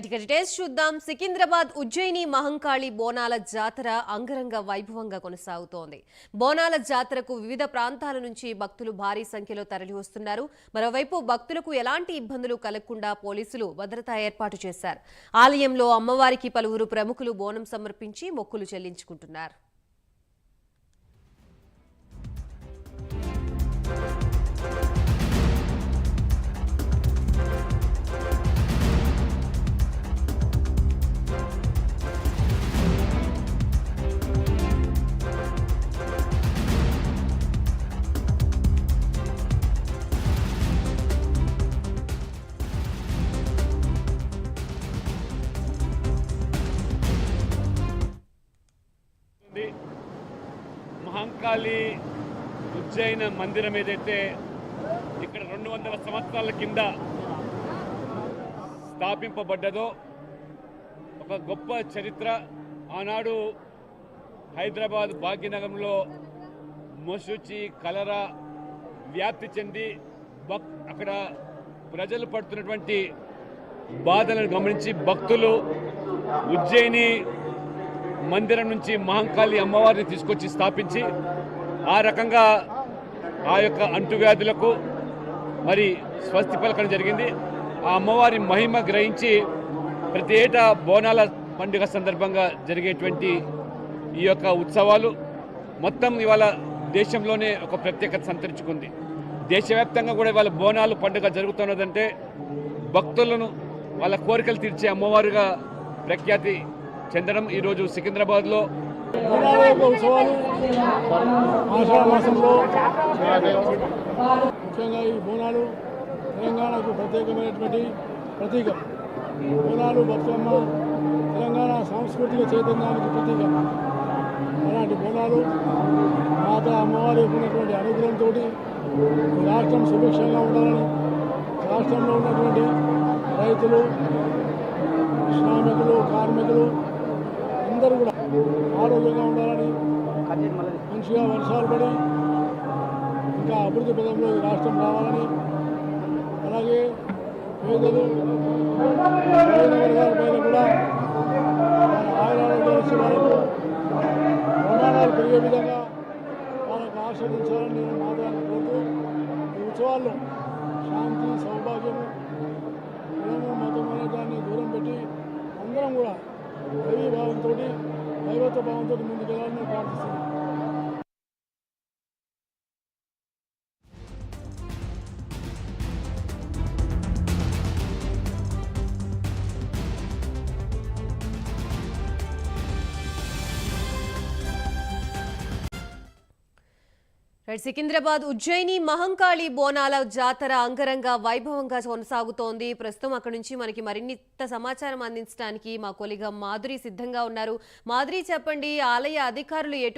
ఇక డీటెయిల్స్ చూద్దాం. సికింద్రాబాద్ ఉజ్జయిని మహంకాళి బోనాల జాతర అంగరంగ వైభవంగా కొనసాగుతోంది. బోనాల జాతరకు వివిధ ప్రాంతాల నుంచి భక్తులు భారీ సంఖ్యలో తరలి వస్తున్నారు మరోవైపు భక్తులకు ఎలాంటి ఇబ్బందులు కలగకుండా పోలీసులు భద్రతా ఏర్పాటు చేశారు. ఆలయంలో అమ్మవారికి పలువురు ప్రముఖులు బోనం సమర్పించి మొక్కులు చెల్లించుకుంటున్నారు. మహంకాళి ఉజ్జయిన మందిరం ఏదైతే ఇక్కడ రెండు వందల సంవత్సరాల కింద స్థాపింపబడ్డదో ఒక గొప్ప చరిత్ర. ఆనాడు హైదరాబాద్ భాగ్యనగరంలో మసూచి కలరా వ్యాప్తి చెంది భక్ అక్కడ ప్రజలు పడుతున్నటువంటి బాధలను గమనించి భక్తులు ఉజ్జయిని మందిరం నుంచి మహంకాళి అమ్మవారిని తీసుకొచ్చి స్థాపించి ఆ రకంగా ఆ యొక్క అంటువ్యాధులకు మరి స్వస్తి పలకడం జరిగింది. ఆ అమ్మవారి మహిమ గ్రహించి ప్రతి ఏటా బోనాల పండుగ సందర్భంగా జరిగేటువంటి ఈ యొక్క ఉత్సవాలు మొత్తం ఇవాళ దేశంలోనే ఒక ప్రత్యేకత సంతరించుకుంది. దేశవ్యాప్తంగా కూడా ఇవాళ బోనాలు పండుగ జరుగుతున్నదంటే భక్తులను వాళ్ళ కోరికలు తీర్చే అమ్మవారుగా ప్రఖ్యాతి చెందడం ఈరోజు సికింద్రాబాద్లో. బోనాల యొక్క ఉత్సవాలు ఆషాఢ మాసంలో ముఖ్యంగా ఈ బోనాలు తెలంగాణకు ప్రత్యేకమైనటువంటి ప్రతీక. బోనాలు బతుకమ్మ తెలంగాణ సాంస్కృతిక చైతన్యానికి ప్రతీక. అలాంటి బోనాలు మాత అమ్మవారి ఉన్నటువంటి అనుగ్రహంతో రాష్ట్రం సుభిక్షంగా ఉండాలని రాష్ట్రంలో ఉన్నటువంటి రైతులు శ్రామికులు కార్మికులు అందరూ కూడా ఆరోగ్యంగా ఉండాలని మంచిగా వర్షాలు పడి ఇంకా అభివృద్ధి పదంలో ఈ రాష్ట్రం రావాలని అలాగే పేదలు పేదల పైన కూడా ఆయన ఆయురారోగ్యాలు వచ్చి ప్రమాణాలు పెరిగే విధంగా వాళ్ళకు ఆశీర్వదించాలని నేను మాత్రాన్ని కోరుతూ ఈ ఉత్సవాల్లో శాంతి సౌభాగ్యము Santa Banda Dominicana Partisi. Secunderabad Ujjaini Mahankali బోనాల జాతర అంగరంగ వైభవంగా కొనసాగుతోంది. ప్రస్తుతం అక్కడి నుంచి మనకి మరిన్నిత సమాచారం అందించడానికి మా కొలిగ మాధురి సిద్ధంగా ఉన్నారు. మాధురి చెప్పండి ఆలయ అధికారులు ఎటు